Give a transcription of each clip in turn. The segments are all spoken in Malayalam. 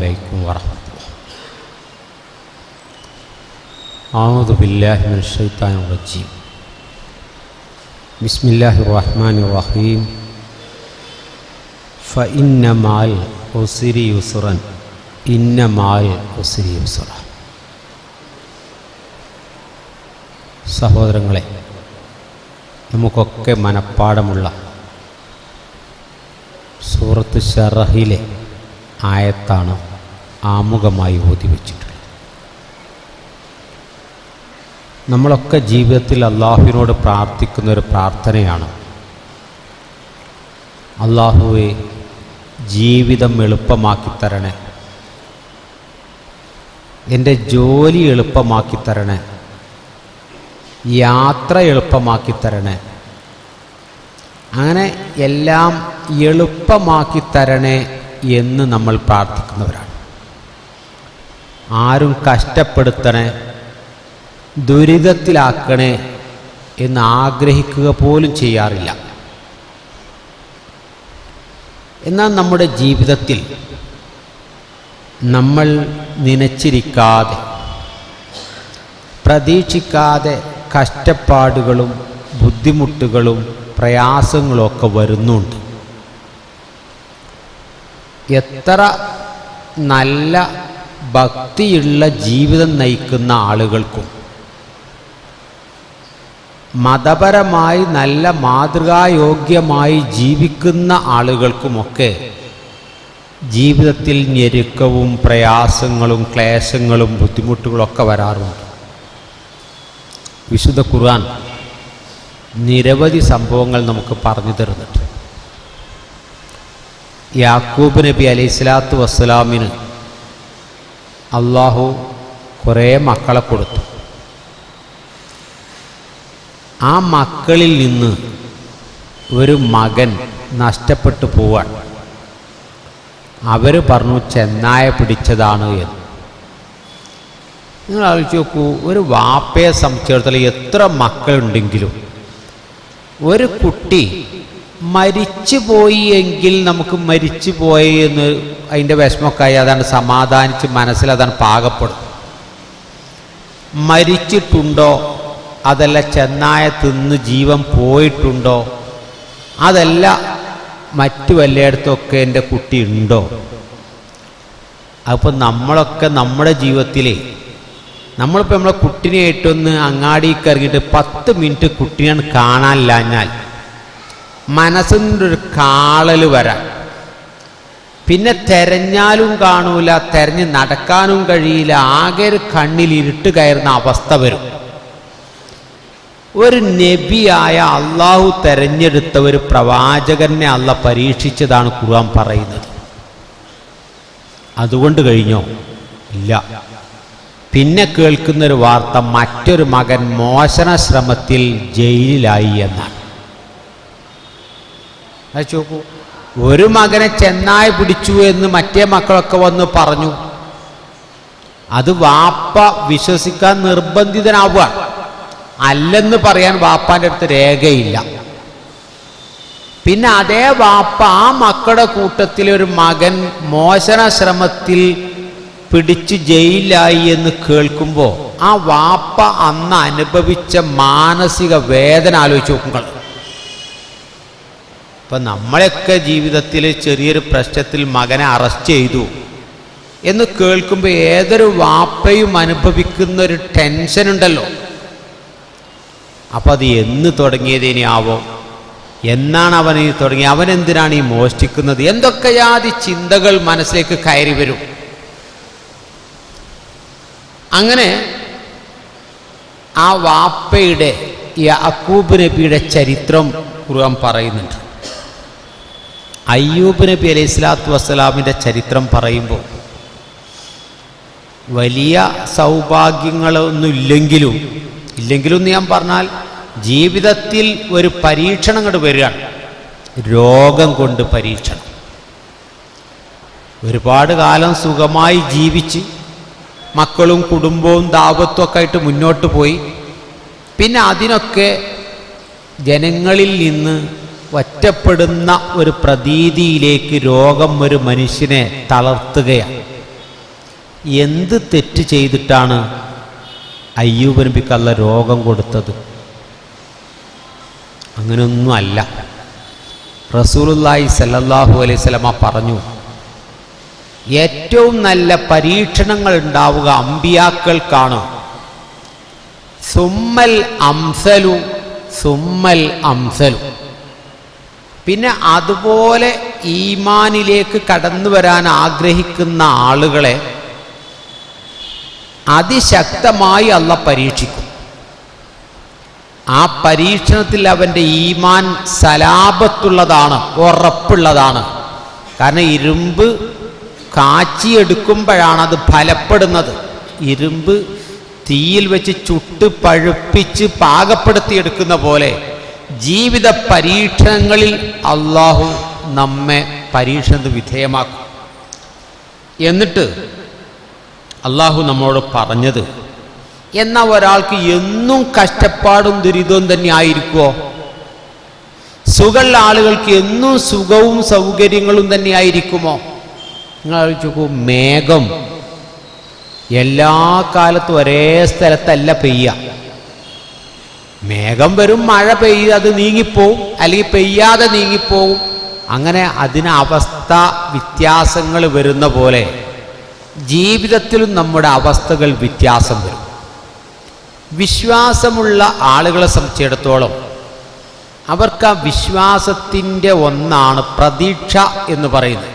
عليكم ورحمة الله أعوذ بالله من الشيطان الرجيم بسم الله الرحمن الرحيم فإن مع العسر يسرا إن مع العسر يسرا സഹോദരങ്ങളെ നമുക്കൊക്കെ മനഃപ്പാടമുള്ള സൂറത്ത് ഷറഹിലെ ആയത്താണ് ആമുഖമായി ഓതി വച്ചിട്ടുള്ളത് നമ്മളൊക്കെ ജീവിതത്തിൽ അള്ളാഹുവിനോട് പ്രാർത്ഥിക്കുന്ന ഒരു പ്രാർത്ഥനയാണ്. അള്ളാഹുവെ ജീവിതം എളുപ്പമാക്കി തരണേ. എന്റെ ജോലി എളുപ്പമാക്കി തരണേ. യാത്ര എളുപ്പമാക്കി തരണേ. അങ്ങനെ എല്ലാം എളുപ്പമാക്കി തരണേ എന്ന് നമ്മൾ പ്രാർത്ഥിക്കുന്നവരാണ്. ആരും കഷ്ടപ്പെടുത്തണേ ദുരിതത്തിലാക്കണേ എന്ന് ആഗ്രഹിക്കുക പോലും ചെയ്യാറില്ല. എന്നാൽ നമ്മുടെ ജീവിതത്തിൽ നമ്മൾ നനച്ചിരിക്കാതെ പ്രതീക്ഷിക്കാതെ കഷ്ടപ്പാടുകളും ബുദ്ധിമുട്ടുകളും പ്രയാസങ്ങളൊക്കെ വരുന്നുണ്ട്. എത്ര നല്ല ഭക്തിയുള്ള ജീവിതം നയിക്കുന്ന ആളുകൾക്കും മതപരമായി നല്ല മാതൃകായോഗ്യമായി ജീവിക്കുന്ന ആളുകൾക്കുമൊക്കെ ജീവിതത്തിൽ ഞെരുക്കവും പ്രയാസങ്ങളും ക്ലേശങ്ങളും ബുദ്ധിമുട്ടുകളൊക്കെ വരാറുണ്ട്. വിശുദ്ധ ഖുർആൻ നിരവധി സംഭവങ്ങൾ നമുക്ക് പറഞ്ഞു തരുന്നുണ്ട്. യാക്കൂബ് നബി അലൈഹി സ്വലാത്തു വസ്സലാമിന് അള്ളാഹു കുറേ മക്കളെ കൊടുത്തു. ആ മക്കളിൽ നിന്ന് ഒരു മകൻ നഷ്ടപ്പെട്ടു പോവാൻ. അവർ പറഞ്ഞു ചെന്നായ പിടിച്ചതാണ് എന്ന്. നിങ്ങൾ ആലോചിച്ച് നോക്കൂ ഒരു വാപ്പയെ സംബന്ധിച്ചിടത്തോളം എത്ര മക്കളുണ്ടെങ്കിലും ഒരു കുട്ടി മരിച്ചു പോയി എങ്കിൽ നമുക്ക് മരിച്ചു പോയി എന്ന് അതിന്റെ വിഷമമൊക്കെ അതാണ് സമാധാനിച്ച് മനസ്സിൽ അതാണ് പാകപ്പെടും മരിച്ചിട്ടുണ്ടോ? അതല്ല ചെന്നായ തിന്ന് ജീവൻ പോയിട്ടുണ്ടോ? അതല്ല മറ്റു വല്ലയിടത്തൊക്കെ എന്റെ കുട്ടി ഉണ്ടോ? അപ്പോൾ നമ്മളൊക്കെ നമ്മുടെ ജീവിതത്തിൽ നമ്മളിപ്പോൾ നമ്മളെ കുട്ടിനെ ഏറ്റൊന്ന് അങ്ങാടിക്ക് ഇറങ്ങിയിട്ട് പത്ത് മിനിറ്റ് കുട്ടിനെ കാണാനില്ലാഞ്ഞാൽ മനസ്സിന്റെ ഒരു കാളൽ വരാൻ പിന്നെ തെരഞ്ഞാലും കാണൂല തെരഞ്ഞ് നടക്കാനും കഴിയില്ല ആകെ കണ്ണിൽ ഇരുട്ട് കയറുന്ന അവസ്ഥ വരും. ഒരു നബിയായ അള്ളാഹു തെരഞ്ഞെടുത്ത ഒരു പ്രവാചകനെ അല്ല പരീക്ഷിച്ചതാണ് ഖുർആൻ പറയുന്നത്. അതുകൊണ്ട് കഴിഞ്ഞോ? ഇല്ല. പിന്നെ കേൾക്കുന്നൊരു വാർത്ത മറ്റൊരു മകൻ മോശന ശ്രമത്തിൽ ജയിലിലായി എന്നാണ്. നോക്കൂ ഒരു മകനെ ചെന്നായി പിടിച്ചു എന്ന് മറ്റേ മക്കളൊക്കെ വന്ന് പറഞ്ഞു. അത് വാപ്പ വിശ്വസിക്കാൻ നിർബന്ധിതനാവുക. അല്ലെന്ന് പറയാൻ വാപ്പാന്റെ അടുത്ത് രേഖയില്ല. പിന്നെ അതേ വാപ്പ ആ മക്കളുടെ കൂട്ടത്തിലെ ഒരു മകൻ മോശന ശ്രമത്തിൽ പിടിച്ച് ജയിലായി എന്ന് കേൾക്കുമ്പോൾ ആ വാപ്പ അന്ന് അനുഭവിച്ച മാനസിക വേദന ആലോചിച്ച് നോക്കുമ്പോൾ ഇപ്പം നമ്മളെയൊക്കെ ജീവിതത്തിൽ ചെറിയൊരു പ്രശ്നത്തിൽ മകനെ അറസ്റ്റ് ചെയ്തു എന്ന് കേൾക്കുമ്പോൾ ഏതൊരു വാപ്പയും അനുഭവിക്കുന്ന ഒരു ടെൻഷൻ ഉണ്ടല്ലോ. അപ്പം അത് എന്ന് തുടങ്ങിയതിനാവോ എന്നാണ് അവൻ ഈ തുടങ്ങി അവൻ എന്തിനാണ് ഈ മോഷ്ടിക്കുന്നത്? എന്തൊക്കെ ജാതി ചിന്തകൾ മനസ്സിലേക്ക് കയറി വരും? അങ്ങനെ ആ വാപ്പയുടെ യാക്കൂബ് നബിയുടെ ചരിത്രം ഖുർആൻ പറയുന്നുണ്ട്. അയ്യൂബ് നബി അലൈഹി സ്വലാത്തു വസ്സലാമിന്റെ ചരിത്രം പറയുമ്പോൾ വലിയ സൗഭാഗ്യങ്ങളൊന്നും ഇല്ലെങ്കിലും ഇല്ലെങ്കിലും എന്ന് ഞാൻ പറഞ്ഞാൽ ജീവിതത്തിൽ ഒരു പരീക്ഷണം കൊണ്ട് വരികയാണ്. രോഗം കൊണ്ട് പരീക്ഷണം. ഒരുപാട് കാലം സുഖമായി ജീവിച്ച് മക്കളും കുടുംബവും ദാപത്വം ഒക്കെ ആയിട്ട് മുന്നോട്ട് പോയി. പിന്നെ അതിനൊക്കെ ജനങ്ങളിൽ നിന്ന് ഒറ്റപ്പെടുന്ന ഒരു പ്രതീതിയിലേക്ക് രോഗം ഒരു മനുഷ്യനെ തളർത്തുകയാണ്. എന്ത് തെറ്റ് ചെയ്തിട്ടാണ് അയ്യൂബ് രോഗം കൊടുത്തത്? അങ്ങനെയൊന്നും അല്ല. റസൂലുല്ലായി സല്ലാഹു അലൈഹി സ്വലമ പറഞ്ഞു ഏറ്റവും നല്ല പരീക്ഷണങ്ങൾ ഉണ്ടാവുക അമ്പിയാക്കൾക്കാണ്. സുമ്മൽ അംസലു സുമ്മൽ അംസലു. പിന്നെ അതുപോലെ ഈമാനിലേക്ക് കടന്നു വരാൻ ആഗ്രഹിക്കുന്ന ആളുകളെ അതിശക്തമായി അല്ല പരീക്ഷിക്കും. ആ പരീക്ഷണത്തിൽ അവന്റെ ഈമാൻ സലാപത്തുള്ളതാണ് ഉറപ്പുള്ളതാണ്. കാരണം ഇരുമ്പ് കാച്ചിയെടുക്കുമ്പോഴാണ് അത് ഫലപ്പെടുന്നത്. ഇരുമ്പ് തീയിൽ വെച്ച് ചുട്ട് പഴുപ്പിച്ച് പാകപ്പെടുത്തിയെടുക്കുന്ന പോലെ ജീവിത പരീക്ഷണങ്ങളിൽ അള്ളാഹു നമ്മെ പരീക്ഷണത്തിന് വിധേയമാക്കും. എന്നിട്ട് അള്ളാഹു നമ്മോട് പറഞ്ഞത് എന്നാൽ ഒരാൾക്ക് എന്നും കഷ്ടപ്പാടും ദുരിതവും തന്നെ ആയിരിക്കുമോ സുഖമുള്ള ആളുകൾക്ക് എന്നും സുഖവും സൗകര്യങ്ങളും തന്നെ ആയിരിക്കുമോ? നിങ്ങൾ ആലോചിച്ചു മേഘം എല്ലാ കാലത്തും ഒരേ സ്ഥലത്തല്ല പെയ്യുക. മേഘം വരും മഴ പെയ്യും അത് നീങ്ങിപ്പോവും അല്ലെങ്കിൽ പെയ്യാതെ നീങ്ങിപ്പോവും. അങ്ങനെ അതിന് അവസ്ഥ വ്യത്യാസങ്ങൾ വരുന്ന പോലെ ജീവിതത്തിലും നമ്മുടെ അവസ്ഥകൾ വ്യത്യാസം വരും. വിശ്വാസമുള്ള ആളുകളെ സംബന്ധിച്ചിടത്തോളം അവർക്ക് ആ വിശ്വാസത്തിന്റെ ഒന്നാണ് പ്രതീക്ഷ എന്ന് പറയുന്നത്.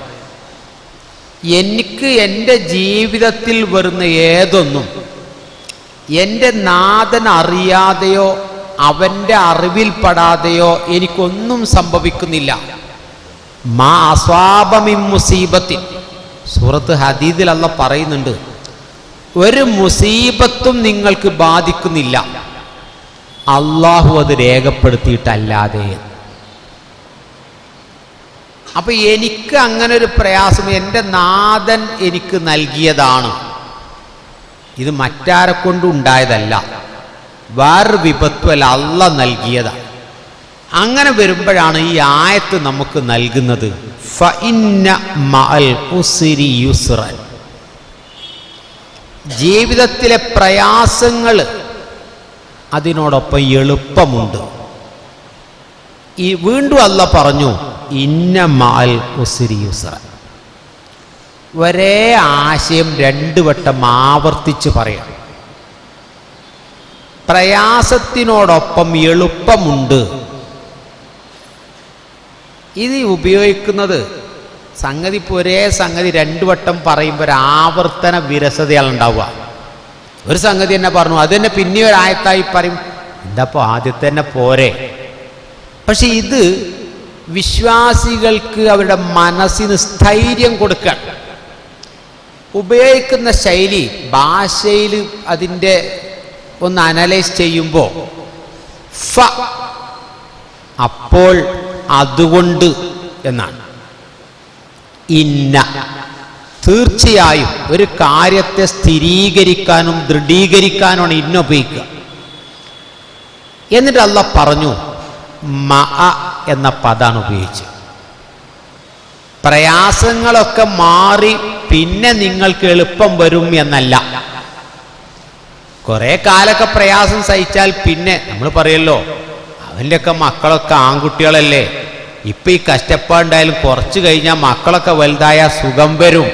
എനിക്ക് എന്റെ ജീവിതത്തിൽ വരുന്ന ഏതൊന്നും എന്റെ നാഥൻ അറിയാതെയോ അവന്റെ അറിവിൽപ്പെടാതെയോ എനിക്കൊന്നും സംഭവിക്കുന്നില്ല. മാ അസ്വാപമിം മുസീബത്തിൽ സൂറത്ത് ഹദീദിൽ അല്ല പറയുന്നുണ്ട് ഒരു മുസീബത്തും നിങ്ങൾക്ക് ബാധിക്കുന്നില്ല. അള്ളാഹു അത് രേഖപ്പെടുത്തിയിട്ടല്ലാതെ. അപ്പൊ എനിക്ക് അങ്ങനെ ഒരു പ്രയാസം എന്റെ നാഥൻ എനിക്ക് നൽകിയതാണ്. ഇത് മറ്റാരെ കൊണ്ടും ഉണ്ടായതല്ല. വേറൊരു വിപത്തുമല്ല അല്ല നൽകിയതാണ് അങ്ങനെ വരുമ്പോഴാണ് ഈ ആയത്ത് നമുക്ക് നൽകുന്നത്. ജീവിതത്തിലെ പ്രയാസങ്ങൾ അതിനോടൊപ്പം എളുപ്പമുണ്ട്. ഈ വീണ്ടും അല്ല പറഞ്ഞു ഇന്ന മാൽ ഉസിരി യുസ്ര ഒരേ ആശയം രണ്ടു വട്ടം ആവർത്തിച്ച് പറയാം. പ്രയാസത്തിനോടൊപ്പം എളുപ്പമുണ്ട്. ഇത് ഉപയോഗിക്കുന്നത് സംഗതി ഇപ്പോൾ ഒരേ സംഗതി രണ്ടു വട്ടം പറയുമ്പോൾ ഒരു ആവർത്തന വിരസതയാണ് ഉണ്ടാവുക ഒരു സംഗതി തന്നെ പറഞ്ഞു അത് തന്നെ പിന്നെ ഒരായത്തായി പറയും എന്താപ്പോൾ ആദ്യത്തെ തന്നെ പോരെ. പക്ഷെ ഇത് വിശ്വാസികൾക്ക് അവരുടെ മനസ്സിന് സ്ഥൈര്യം കൊടുക്കുക ഉപയോഗിക്കുന്ന ശൈലി ഭാഷയിൽ അതിന്റെ ഒന്ന് അനലൈസ് ചെയ്യുമ്പോൾ ഫ. അപ്പോൾ അതുകൊണ്ട് എന്നാണ്. ഇന്ന. തീർച്ചയായും ഒരു കാര്യത്തെ സ്ഥിരീകരിക്കാനും ദൃഢീകരിക്കാനുമാണ് ഇന്ന ഉപയോഗിക്കുക. എന്നിട്ട് അല്ല പറഞ്ഞു മ എന്ന പദാണ് ഉപയോഗിച്ചത്. പ്രയാസങ്ങളൊക്കെ മാറി പിന്നെ നിങ്ങൾക്ക് എളുപ്പം വരും എന്നല്ല. കുറെ കാലൊക്കെ പ്രയാസം സഹിച്ചാൽ പിന്നെ നമ്മൾ പറയല്ലോ അവന്റെയൊക്കെ മക്കളൊക്കെ ആൺകുട്ടികളല്ലേ. ഇപ്പൊ ഈ കഷ്ടപ്പാടുണ്ടായാലും കുറച്ച് കഴിഞ്ഞാൽ മക്കളൊക്കെ വലുതായ സുഖം വരും.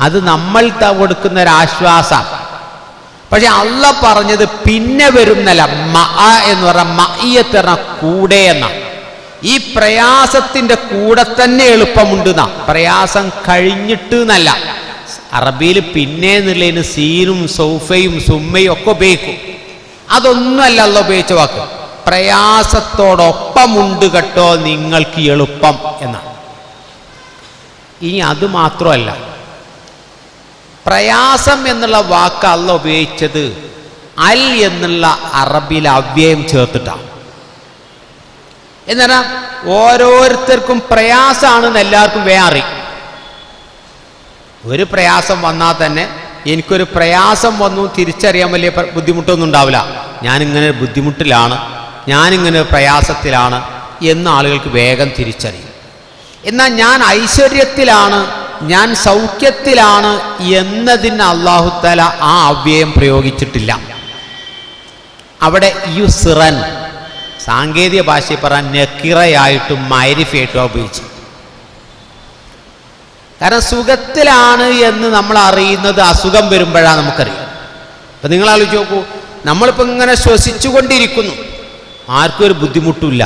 അത് നമ്മൾ കൊടുക്കുന്ന ഒരു ആശ്വാസം. പക്ഷെ അല്ല പറഞ്ഞത് പിന്നെ വരുന്നല്ല മ എന്ന് പറഞ്ഞ മയ്യത്ത് കൂടെ എന്ന. ഈ പ്രയാസത്തിന്റെ കൂടെ തന്നെ എളുപ്പമുണ്ട് പ്രയാസം കഴിഞ്ഞിട്ട് എന്നല്ല. അറബിയിൽ പിന്നെ എന്നുള്ളതിന് സീനും സൗഫയും സുമ്മയും ഒക്കെ ഉപയോഗിക്കും. അതൊന്നുമല്ല അല്ല ഉപയോഗിച്ച വാക്ക്. പ്രയാസത്തോടൊപ്പമുണ്ട് കേട്ടോ നിങ്ങൾക്ക് എളുപ്പം എന്നാണ്. ഇനി അത് മാത്രമല്ല പ്രയാസം എന്നുള്ള വാക്ക് അല്ല ഉപയോഗിച്ചത് അൽ എന്നുള്ള അറബിയിൽ അവ്യയം ചേർത്തിട്ടാണ് എന്നാ ഓരോരുത്തർക്കും പ്രയാസമാണെന്ന് എല്ലാവർക്കും വേറെ ഒരു പ്രയാസം വന്നാൽ തന്നെ എനിക്കൊരു പ്രയാസം വന്നു തിരിച്ചറിയാൻ വലിയ ബുദ്ധിമുട്ടൊന്നും ഉണ്ടാവില്ല. ഞാനിങ്ങനെ ബുദ്ധിമുട്ടിലാണ് ഞാനിങ്ങനെ പ്രയാസത്തിലാണ് എന്ന് ആളുകൾക്ക് വേഗം തിരിച്ചറിയും. എന്നാൽ ഞാൻ ഐശ്വര്യത്തിലാണ് ഞാൻ സൗഖ്യത്തിലാണ് എന്നതിന് അള്ളാഹുത്തല ആ അവ്യയം പ്രയോഗിച്ചിട്ടില്ല. അവിടെ യുസ്റൻ സാങ്കേതിക ഭാഷയിൽ പറയാൻ നെക്കിറയായിട്ടും മൈരിഫയായിട്ടും ഉപയോഗിച്ചു. കാരണം സുഖത്തിലാണ് എന്ന് നമ്മൾ അറിയുന്നത് അസുഖം വരുമ്പോഴാണ് നമുക്കറിയാം അപ്പം നിങ്ങൾ ആലോചിച്ച് നോക്കൂ നമ്മളിപ്പോൾ ഇങ്ങനെ ശ്വസിച്ചുകൊണ്ടിരിക്കുന്നു. ആർക്കും ഒരു ബുദ്ധിമുട്ടില്ല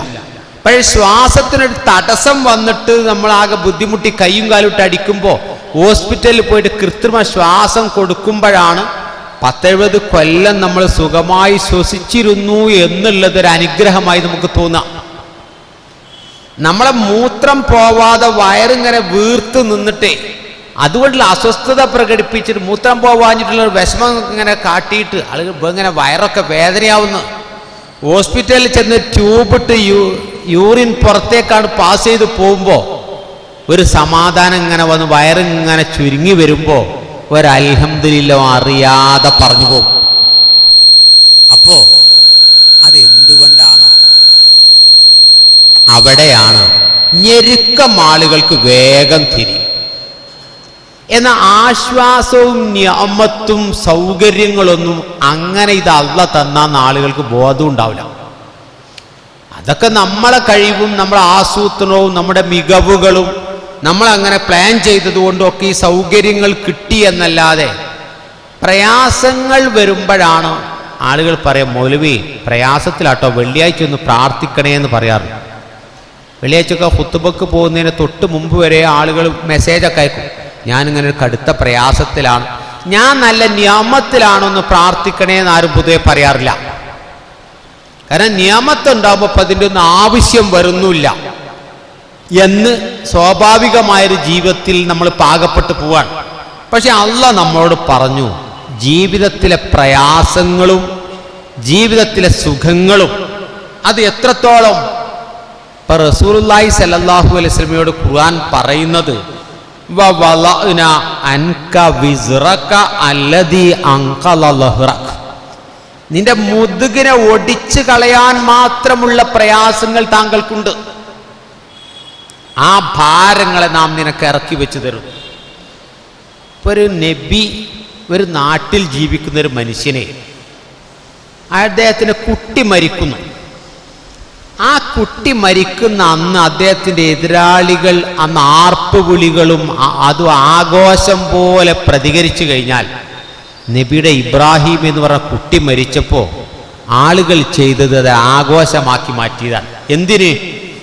പക്ഷേ ശ്വാസത്തിനൊരു തടസ്സം വന്നിട്ട് നമ്മളാകെ ബുദ്ധിമുട്ടി കൈയും കാലിട്ട് അടിക്കുമ്പോൾ ഹോസ്പിറ്റലിൽ പോയിട്ട് കൃത്രിമ ശ്വാസം കൊടുക്കുമ്പോഴാണ് പത്തെഴുപത് കൊല്ലം നമ്മൾ സുഖമായി ശ്വസിച്ചിരുന്നു എന്നുള്ളത് ഒരു അനുഗ്രഹമായി നമുക്ക് തോന്നാം. നമ്മളെ മൂത്രം പോവാതെ വയറിങ്ങനെ വീർത്ത് നിന്നിട്ടേ അതുകൊണ്ടുള്ള അസ്വസ്ഥത പ്രകടിപ്പിച്ചിട്ട് മൂത്രം പോവാഞ്ഞിട്ടുള്ള വിഷമം ഇങ്ങനെ കാട്ടിയിട്ട് ആളുകൾ ഇങ്ങനെ വയറൊക്കെ വേദനയാവുന്നു. ഹോസ്പിറ്റലിൽ ചെന്ന് ട്യൂബിട്ട് യൂ യൂറിൻ പുറത്തേക്കാണ് പാസ് ചെയ്ത് പോകുമ്പോൾ ഒരു സമാധാനം ഇങ്ങനെ വന്ന് വയറിങ്ങനെ ചുരുങ്ങി വരുമ്പോൾ ഒരൽഹംദില്ല അറിയാതെ പറഞ്ഞു പോകും. ഞെരുക്കം ആളുകൾക്ക് വേഗം തിരിയും. എന്ന ആശ്വാസവും ഞാമത്തും സൗകര്യങ്ങളൊന്നും അങ്ങനെ ഇത് അല്ല തന്ന ആളുകൾക്ക് ബോധം ഉണ്ടാവില്ല. അതൊക്കെ നമ്മളെ കഴിവും നമ്മളെ ആസൂത്രണവും നമ്മുടെ മികവുകളും നമ്മൾ അങ്ങനെ പ്ലാൻ ചെയ്തതുകൊണ്ടും ഒക്കെ ഈ സൗകര്യങ്ങൾ കിട്ടി എന്നല്ലാതെ പ്രയാസങ്ങൾ വരുമ്പോഴാണ് ആളുകൾ പറയാം മൗലവി പ്രയാസത്തിലാട്ടോ വെള്ളിയാഴ്ച ഒന്ന് പ്രാർത്ഥിക്കണേ എന്ന് പറയാറുണ്ട് വെള്ളിയാഴ്ചയൊക്കെ ഹുത്തുബക്ക് പോകുന്നതിന് തൊട്ട് മുമ്പ് വരെ ആളുകൾ മെസ്സേജൊക്കെ അയക്കും. ഞാനിങ്ങനെ ഒരു കടുത്ത പ്രയാസത്തിലാണ്. ഞാൻ നല്ല നിയമത്തിലാണൊന്ന് പ്രാർത്ഥിക്കണേ എന്ന് ആരും പൊതുവെ പറയാറില്ല. കാരണം നിയമത്തുണ്ടാകുമ്പോൾ അപ്പം അതിന്റെ ഒന്നും ആവശ്യം വരുന്നില്ല. എന്ന് സ്വാഭാവികമായൊരു ജീവിതത്തിൽ നമ്മൾ പാകപ്പെട്ടു പോവാണ്. പക്ഷെ അല്ല നമ്മളോട് പറഞ്ഞു ജീവിതത്തിലെ പ്രയാസങ്ങളും ജീവിതത്തിലെ സുഖങ്ങളും അത് എത്രത്തോളം ഇപ്പൊ റസൂലുല്ലായി അലൈഹി വസല്ലമയോട് ഖുർആൻ പറയുന്നത് നിന്റെ മുതുകിനെ ഒടിച്ചു കളയാൻ മാത്രമുള്ള പ്രയാസങ്ങൾ താങ്കൾക്കുണ്ട്. ആ ഭാരങ്ങളെ നാം നിനക്ക് ഇറക്കി വെച്ചു തരും. ഒരു നബി ഒരു നാട്ടിൽ ജീവിക്കുന്ന ഒരു മനുഷ്യനെ അദ്ദേഹത്തിന് കുട്ടി മരിക്കുന്നു. ആ കുട്ടി മരിക്കുന്ന അന്ന് അദ്ദേഹത്തിന്റെ എതിരാളികൾ അന്ന് ആർപ്പ് അതും ആഘോഷം പോലെ പ്രതികരിച്ചു കഴിഞ്ഞാൽ നബിയുടെ ഇബ്രാഹിം എന്ന് പറഞ്ഞ കുട്ടി മരിച്ചപ്പോൾ ആളുകൾ ചെയ്തത് അത് ആഘോഷമാക്കി മാറ്റിയതാണ്. എന്തിന്?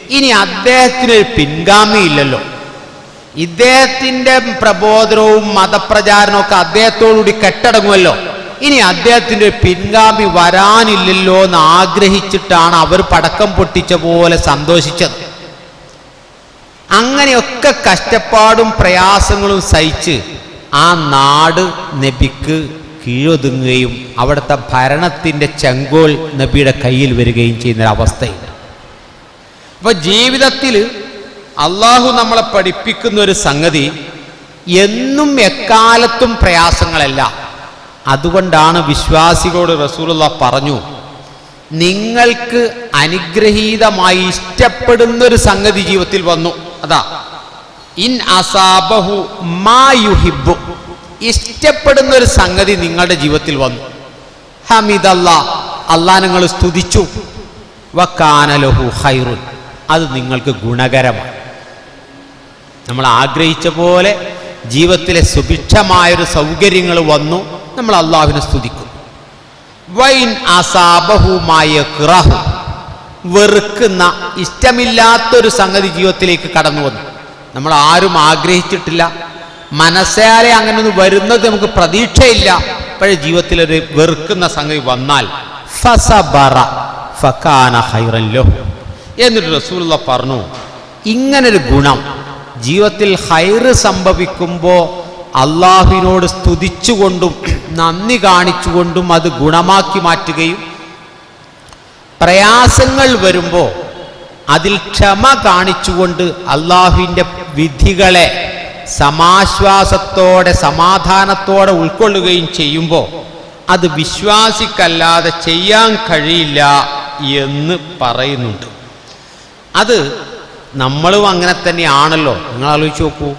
ഇനി അദ്ദേഹത്തിനൊരു പിൻഗാമി ഇല്ലല്ലോ. ഇദ്ദേഹത്തിന്റെ പ്രബോധനവും മതപ്രചാരണവും ഒക്കെ അദ്ദേഹത്തോടുകൂടി കെട്ടടങ്ങുമല്ലോ ഇനി അദ്ദേഹത്തിന്റെ പിൻഗാമി വരാനില്ലല്ലോ എന്ന് ആഗ്രഹിച്ചിട്ടാണ് അവർ പടക്കം പൊട്ടിച്ച പോലെ സന്തോഷിച്ചത്. അങ്ങനെയൊക്കെ കഷ്ടപ്പാടും പ്രയാസങ്ങളും സഹിച്ച് ആ നാട് നബിക്ക് കീഴൊതുങ്ങുകയും അവിടുത്തെ ഭരണത്തിന്റെ ചെങ്കോൽ നബിയുടെ കയ്യിൽ വരികയും ചെയ്യുന്നൊരവസ്ഥയുണ്ട് അപ്പൊ ജീവിതത്തിൽ അള്ളാഹു നമ്മളെ പഠിപ്പിക്കുന്ന ഒരു സംഗതി എന്നും എക്കാലത്തും പ്രയാസങ്ങളല്ല. അതുകൊണ്ടാണ് വിശ്വാസികളോട് റസൂലുള്ള പറഞ്ഞു നിങ്ങൾക്ക് അനുഗ്രഹീതമായി ഇഷ്ടപ്പെടുന്ന ഒരു സംഗതി ജീവിതത്തിൽ വന്നു. അതാ ഇൻ അസാബഹു മാ യുഹിബ്ബു. ഇഷ്ടപ്പെടുന്ന ഒരു സംഗതി നിങ്ങളുടെ ജീവിതത്തിൽ വന്നു. ഹമിദല്ല അള്ളാ നിങ്ങൾ സ്തുതിച്ചു. വക്കാനലഹു ഹൈറുൻ അത് നിങ്ങൾക്ക് ഗുണകരമാണ്. നമ്മൾ ആഗ്രഹിച്ച പോലെ ജീവിതത്തിലെ സുഭിക്ഷമായൊരു സൗകര്യങ്ങൾ വന്നു. നമ്മൾ അള്ളാഹുവിനെ സ്തുതിക്കും. വൈൻ അസാബഹുമായ ക്രഹു വെറുക്കുന്ന ഇഷ്ടമില്ലാത്തൊരു സംഗതി ജീവിതത്തിലേക്ക് കടന്നു വന്നു. നമ്മൾ ആരും ആഗ്രഹിച്ചിട്ടില്ല. മനസ്സാലെ അങ്ങനെ ഒന്ന് വരുന്നത് നമുക്ക് പ്രതീക്ഷയില്ല. പക്ഷേ ജീവിതത്തിൽ ഒരു വെറുക്കുന്ന സംഗതി വന്നാൽ ഫസബറ ഫക്കാന ഹൈറൻ ലഹു. എന്നിട്ട് റസൂലുള്ള പറഞ്ഞു ഇങ്ങനൊരു ഗുണം. ജീവിതത്തിൽ ഹൈറ് സംഭവിക്കുമ്പോൾ അള്ളാഹുവിനോട് സ്തുതിച്ചുകൊണ്ടും നന്ദി കാണിച്ചുകൊണ്ടും അത് ഗുണമാക്കി മാറ്റുകയും പ്രയാസങ്ങൾ വരുമ്പോൾ അതിൽ ക്ഷമ കാണിച്ചുകൊണ്ട് അള്ളാഹുവിന്റെ വിധികളെ സമാശ്വാസത്തോടെ സമാധാനത്തോടെ ഉൾക്കൊള്ളുകയും ചെയ്യുമ്പോൾ അത് വിശ്വാസിക്കല്ലാതെ ചെയ്യാൻ കഴിയില്ല എന്ന് പറയുന്നുണ്ട്. അത് നമ്മളും അങ്ങനെ തന്നെയാണല്ലോ. നിങ്ങൾ ആലോചിച്ച് നോക്കൂ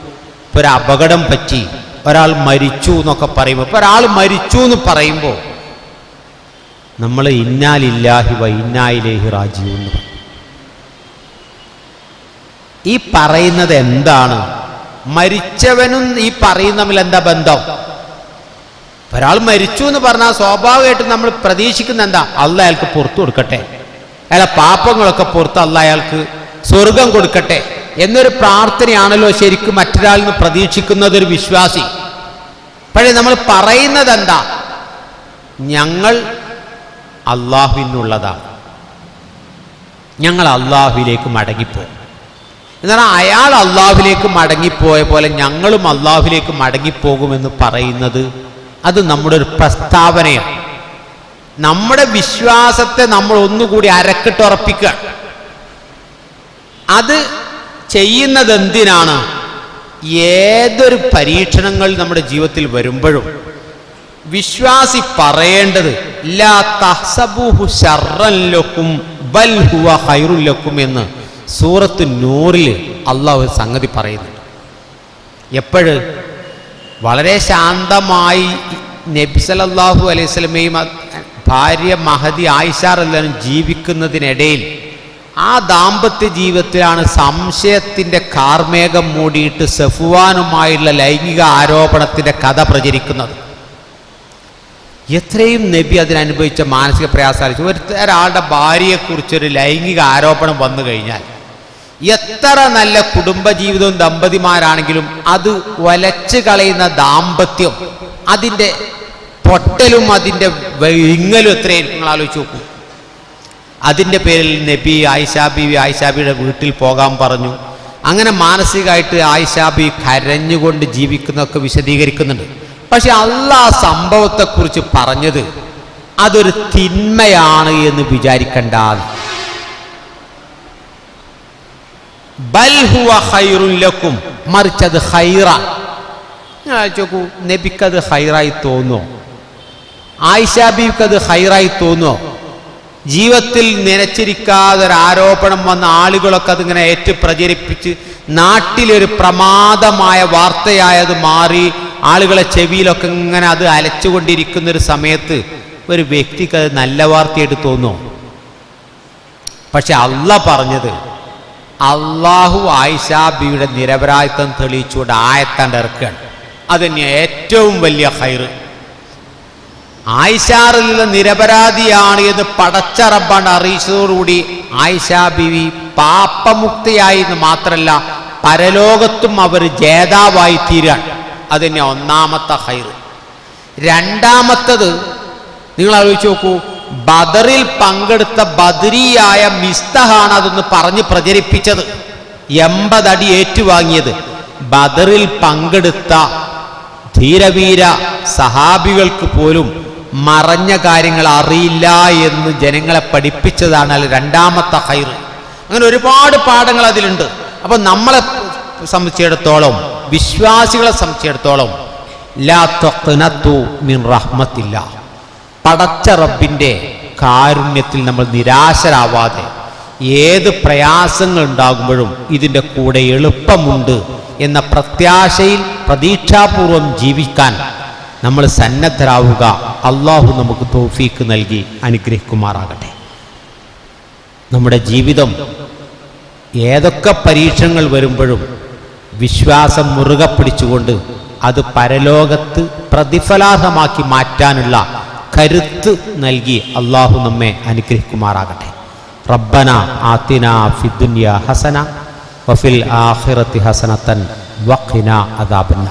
ഒരു അപകടം പറ്റി. ഒരാൾ മരിച്ചു എന്നൊക്കെ പറയുമ്പോൾ ഇപ്പോൾ ഒരാൾ മരിച്ചു എന്ന് പറയുമ്പോൾ നമ്മൾ ഇന്നാലില്ലാഹി വ ഇന്നായിലേഹി റാജീവ് എന്ന് പറയും. ഈ പറയുന്നത് എന്താണ്? മരിച്ചവനും ഈ പറയുന്ന തമ്മിൽ എന്താ ബന്ധം? ഒരാൾ മരിച്ചു എന്ന് പറഞ്ഞാൽ സ്വാഭാവികമായിട്ടും നമ്മൾ പ്രതീക്ഷിക്കുന്ന എന്താ? അല്ല അയാൾക്ക് പുറത്തു കൊടുക്കട്ടെ. അയാളെ പാപങ്ങളൊക്കെ പുറത്ത് അല്ല അയാൾക്ക് സ്വർഗം കൊടുക്കട്ടെ. എന്നൊരു പ്രാർത്ഥനയാണല്ലോ ശരിക്കും മറ്റൊരാളിൽ നിന്ന് പ്രതീക്ഷിക്കുന്നത് ഒരു വിശ്വാസി. പക്ഷേ നമ്മൾ പറയുന്നത് എന്താ ഞങ്ങൾ അള്ളാഹുവിനുള്ളതാണ്. ഞങ്ങൾ അള്ളാഹുവിലേക്ക് മടങ്ങിപ്പോയി എന്നാൽ അയാൾ അള്ളാഹുവിലേക്ക് മടങ്ങിപ്പോയ പോലെ ഞങ്ങളും അള്ളാഹുവിലേക്ക് മടങ്ങിപ്പോകുമെന്ന് പറയുന്നത് അത് നമ്മുടെ ഒരു പ്രസ്താവനയാണ്. നമ്മുടെ വിശ്വാസത്തെ നമ്മൾ ഒന്നുകൂടി അരക്കിട്ടുറപ്പിക്കുക അത് ചെയ്യുന്നത് എന്തിനാണ് ഏതൊരു പരീക്ഷണങ്ങൾ നമ്മുടെ ജീവിതത്തിൽ വരുമ്പോഴും വിശ്വാസി പറയേണ്ടത് ലക്കും എന്ന് സൂറത്ത് നൂറിൽ അള്ളാഹ് സംഗതി പറയുന്നുണ്ട്. എപ്പോഴ്? വളരെ ശാന്തമായി നബി അലൈഹി സ്വലമയും ഭാര്യ മഹദി ആയിഷാറെല്ലാവരും ജീവിക്കുന്നതിനിടയിൽ ആ ദാമ്പത്യ ജീവിതത്തിലാണ് സംശയത്തിന്റെ കാർമേഘം മൂടിയിട്ട് സഫുവാനുമായുള്ള ലൈംഗിക ആരോപണത്തിന്റെ കഥ പ്രചരിക്കുന്നത്. എത്രയും നബി അതിനനുഭവിച്ച മാനസിക പ്രയാസം ഒരു ഒരാളുടെ ഭാര്യയെക്കുറിച്ചൊരു ലൈംഗിക ആരോപണം വന്നു കഴിഞ്ഞാൽ എത്ര നല്ല കുടുംബജീവിതവും ദമ്പതിമാരാണെങ്കിലും അത് വലച്ചു കളയുന്ന ദാമ്പത്യം അതിന്റെ പൊട്ടലും അതിന്റെ വിങ്ങലും എത്രയായിരിക്കും? നിങ്ങൾ ആലോചിച്ച് നോക്കൂ. അതിന്റെ പേരിൽ നബി ആയിഷാ ബീവി ആയിഷാ വീട്ടിൽ പോകാൻ പറഞ്ഞു. അങ്ങനെ മാനസികമായിട്ട് ആയിഷാ ബി കരഞ്ഞുകൊണ്ട് ജീവിക്കുന്നതൊക്കെ വിശദീകരിക്കുന്നുണ്ട്. പക്ഷെ അല്ല ആ സംഭവത്തെക്കുറിച്ച് പറഞ്ഞത് അതൊരു തിന്മയാണ് എന്ന് വിചാരിക്കണ്ട. ബൽ ഹുവ ഖൈറുൻ ലക്കും മറിച്ചത് ഹൈറ ചോക്കൂ നബിക്കത് ഹൈറായി തോന്നുമോ ആയിഷാ ബീവിക്ക് അത് ഹൈറായി തോന്നുമോ ജീവിതത്തിൽ നിലച്ചിരിക്കാതൊരാരോപണം വന്ന ആളുകളൊക്കെ അതിങ്ങനെ ഏറ്റ് പ്രചരിപ്പിച്ച് നാട്ടിലൊരു പ്രമാദമായ വാർത്തയായത് മാറി ആളുകളെ ചെവിയിലൊക്കെ ഇങ്ങനെ അത് അലച്ചുകൊണ്ടിരിക്കുന്ന ഒരു സമയത്ത് ഒരു വ്യക്തിക്ക് അത് നല്ല വാർത്തയായിട്ട് തോന്നുമോ പക്ഷെ അല്ല പറഞ്ഞത്. അള്ളാഹു ആയിഷാബിയുടെ നിരപരാധിത്വം തെളിയിച്ചുകൊണ്ട് ആയത്താണ്ട് ഇറക്കുകയാണ്. അതന്നെ ഏറ്റവും വലിയ ഹൈറ് ആയിഷാറിൽ നിരപരാധിയാണ് എന്ന് പടച്ചറബാണ് അറിയിച്ചതോടുകൂടി ആയിഷാ ബിവി പാപ്പമുക്തിയായി എന്ന് മാത്രമല്ല പരലോകത്തും അവർ ജേതാവായി തീരാൻ അത് തന്നെ ഒന്നാമത്തെ ഹൈർ രണ്ടാമത്തത് നിങ്ങൾ ആലോചിച്ച് നോക്കൂ ബദറിൽ പങ്കെടുത്ത ബദരിയായ മിസ്തഹാണ് അതൊന്ന് പറഞ്ഞ് പ്രചരിപ്പിച്ചത്. എൺപതടി ഏറ്റുവാങ്ങിയത്. ബദറിൽ പങ്കെടുത്ത ധീരവീര സഹാബികൾക്ക് പോലും മറഞ്ഞ കാര്യങ്ങൾ അറിയില്ല എന്ന് ജനങ്ങളെ പഠിപ്പിച്ചതാണ് രണ്ടാമത്തെ ഹൈറ് അങ്ങനെ ഒരുപാട് പാഠങ്ങൾ അതിലുണ്ട്. അപ്പം നമ്മളെ സംബന്ധിച്ചിടത്തോളം വിശ്വാസികളെ സംബന്ധിച്ചിടത്തോളം മിൻ റഹ്മത്തില്ല. പടച്ച റബ്ബിന്റെ കാരുണ്യത്തിൽ നമ്മൾ നിരാശരാവാതെ ഏത് പ്രയാസങ്ങൾ ഉണ്ടാകുമ്പോഴും ഇതിന്റെ കൂടെ എളുപ്പമുണ്ട് എന്ന പ്രത്യാശയിൽ പ്രതീക്ഷാപൂർവം ജീവിക്കാൻ നമ്മൾ സന്നദ്ധരാവുക. അള്ളാഹു നമുക്ക് തോഫീക്ക് നൽകി അനുഗ്രഹിക്കുമാറാകട്ടെ. നമ്മുടെ ജീവിതം ഏതൊക്കെ പരീക്ഷണങ്ങൾ വരുമ്പോഴും വിശ്വാസം മുറുകെ പിടിച്ചുകൊണ്ട് അത് പരലോകത്ത് പ്രതിഫലാർഹമാക്കി മാറ്റാനുള്ള കരുത്ത് നൽകി അള്ളാഹു നമ്മെ അനുഗ്രഹിക്കുമാറാകട്ടെ. റബ്ബന ആത്തിന ഫിദുന്യ ഹസന വഫിൽ ആഖിറത്തി ഹസനത്തൻ വഖിന അദാബന്ന